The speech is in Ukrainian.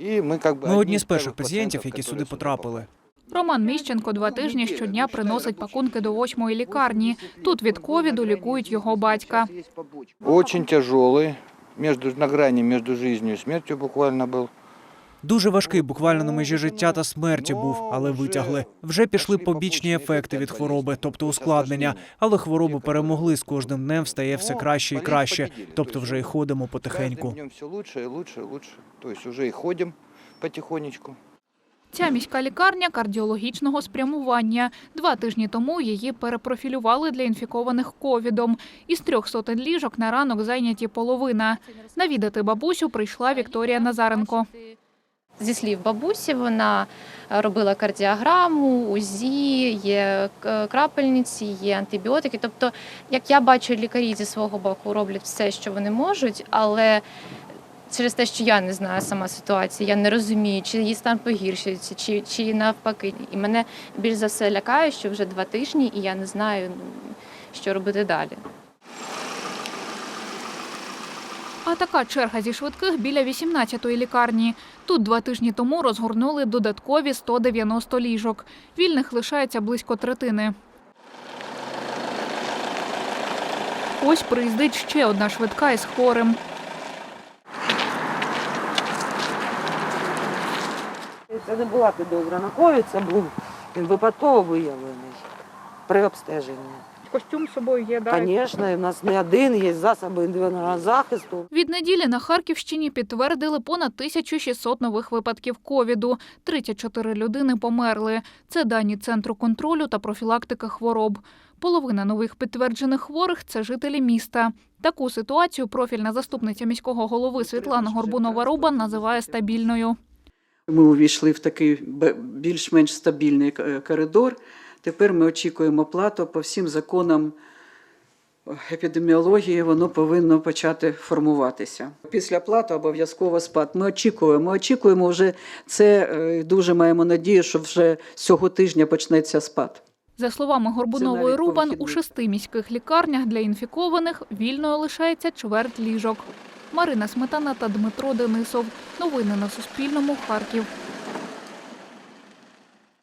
И мы как бы Ми одні из з перших первых пацієнтів, пациентов, які которые сюди сюда потрапили. Роман Міщенко два тижні щодня приносить пакунки до восьмої лікарні. Тут від ковіду лікують його батька. попали. Очень тяжелый, между, на грани между жизнью и смертью буквально был. Дуже важкий, буквально на межі життя та смерті був, але витягли. Вже пішли побічні ефекти від хвороби, тобто ускладнення. Але хворобу перемогли з кожним днем стає все краще і краще. Тобто вже й ходимо потихеньку. Все лучше и лучше лучше. То есть уже и ходим потихонечку. Ця міська лікарня кардіологічного спрямування. Два тижні тому її перепрофілювали для інфікованих ковідом. Із трьох сотень ліжок на ранок зайняті половина. Навідати бабусю прийшла Вікторія Назаренко. Зі слів бабусі, вона е, робила кардіограму, УЗІ, є е, крапельниці, є антибіотики. Тобто, як я бачу, лікарі зі свого боку роблять все, що вони можуть, але через те, що я не знаю сама ситуації, я не розумію, чи її стан погіршується, чи, чи навпаки. І мене більш за все лякає, що вже два тижні, і я не знаю, що робити далі. А така черга зі швидких біля 18-ї лікарні. Тут два тижні тому розгорнули додаткові 190 ліжок. Вільних лишається близько третини. Ось приїздить ще одна швидка із хворим. Це не була підозра на ковід, це був випадково виявлений при обстеженні. Костюм з собою є, Звісно, і в нас не один, є засоби індивідуального захисту. Від неділі на Харківщині підтвердили понад 1600 нових випадків ковіду. 34 людини померли. Це дані Центру контролю та профілактики хвороб. Половина нових підтверджених хворих це жителі міста. Таку ситуацію профільна заступниця міського голови Світлана Горбунова-Руба називає стабільною. Ми увійшли в такий більш-менш стабільний е, коридор. Тепер ми очікуємо плату по всім законам епідеміології, воно повинно почати формуватися. Після плати обов'язково спад. Ми очікуємо. Ми очікуємо вже це е, дуже маємо надію, що вже цього тижня почнеться спад. За словами Горбунової Рубан, у шести міських лікарнях для інфікованих вільною лишається чверть ліжок. Марина Сметана та Дмитро Денисов. Новини на Суспільному. Харків.